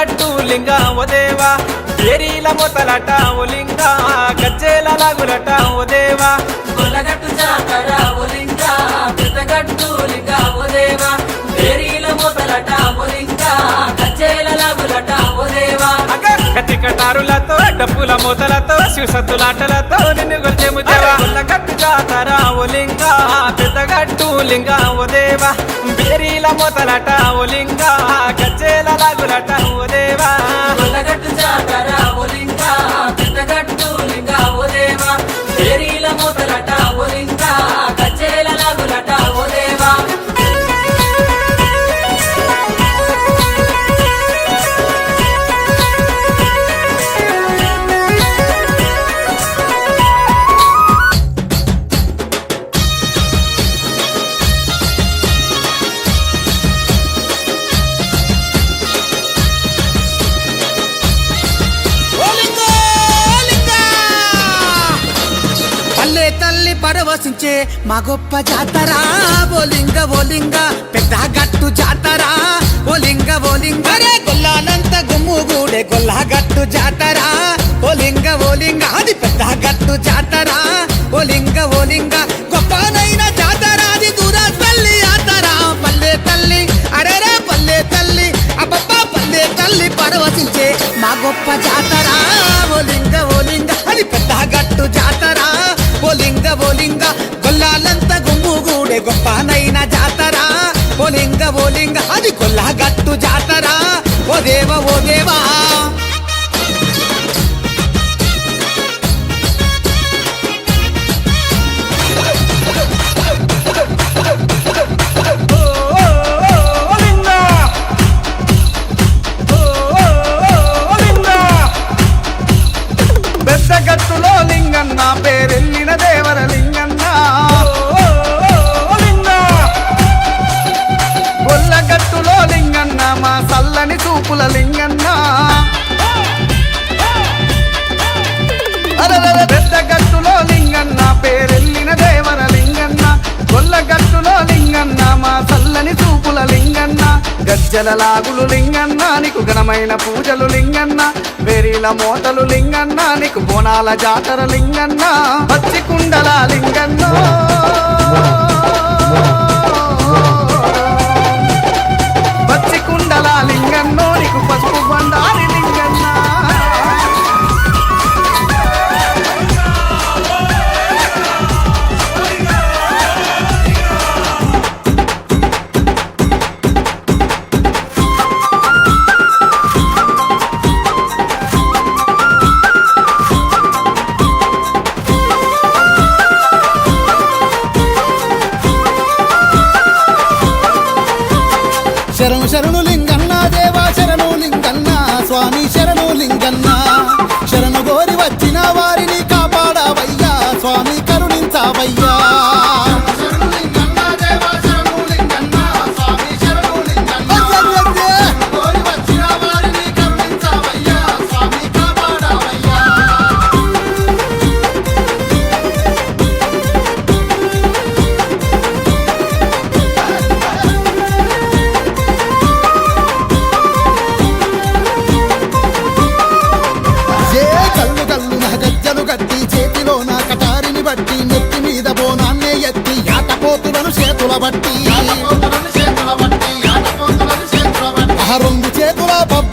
లింగ ఓ దేవా. ఏరీల మొతలట ఓ లింగ గజ్జేల లాగులట ఓ దేవా. గొల్లగట్టు జాతర ఒలింగ పెద్దగట్టు లింగ ఓ దేవా. వేరీల మొదలట ఒలింగ కచ్చేల లాగులట ఓ దేవా. కత్తి కటారులతో డప్పుల మూతలతో శివసత్తులాటలతో నిన్ను గొల్చెము దేవా గట్టు జాతర ఓ లింగ పెద్దగట్టు లింగ ఓ దేవా. బేరీల మూతలట ఓ లింగ గజ్జేల తల్లి పరవశించే మా గొప్ప జాతర. ఓలింగ ఓలింగ పెద్ద గట్టు జాతర. ఓలింగ ఓలింగ రే గొల్లానంత గుమ్ము గూడే గొల్లా గట్టు జాతర. ఓలింగ ఓలింగ అది పెద్ద గట్టు జాతర. ఓలింగ ఓలింగ గొప్పనైన జాతర అది దూర తల్లి ఆతరా. పల్లె తల్లి అరేరే పల్లె తల్లి. అబ్బబ్బా పల్లె తల్లి పరవశించే మా గొప్ప జాతర. గుమ్ము జాతర. ఓ లింగ ఓ లింగ అది కొల్లా గట్టు జాతర. ఓ దేవ ఓ దేవా. మా సల్లని చూపుల లింగన్న. పెద్ద గట్టులో లింగన్న పేరెళ్ళిన దేవర లింగన్న. గొల్ల గట్టులో లింగన్న మా చల్లని చూపుల లింగన్న. గజ్జల లాగులు లింగన్న నీకు ఘనమైన పూజలు లింగన్న. వెరీల మోతలు లింగన్న నీకు బోనాల జాతర లింగన్న. పచ్చి కుండల లింగన్న. శరణు లింగన్న దేవా శరణు లింగన్న స్వామి శరణు లింగన్న. శరణు గోరి వచ్చిన వారిని కాపాడవయ్యా స్వామి కరుణించవయ్యా. బట్టి. రెండు చేతుల బొబ్బ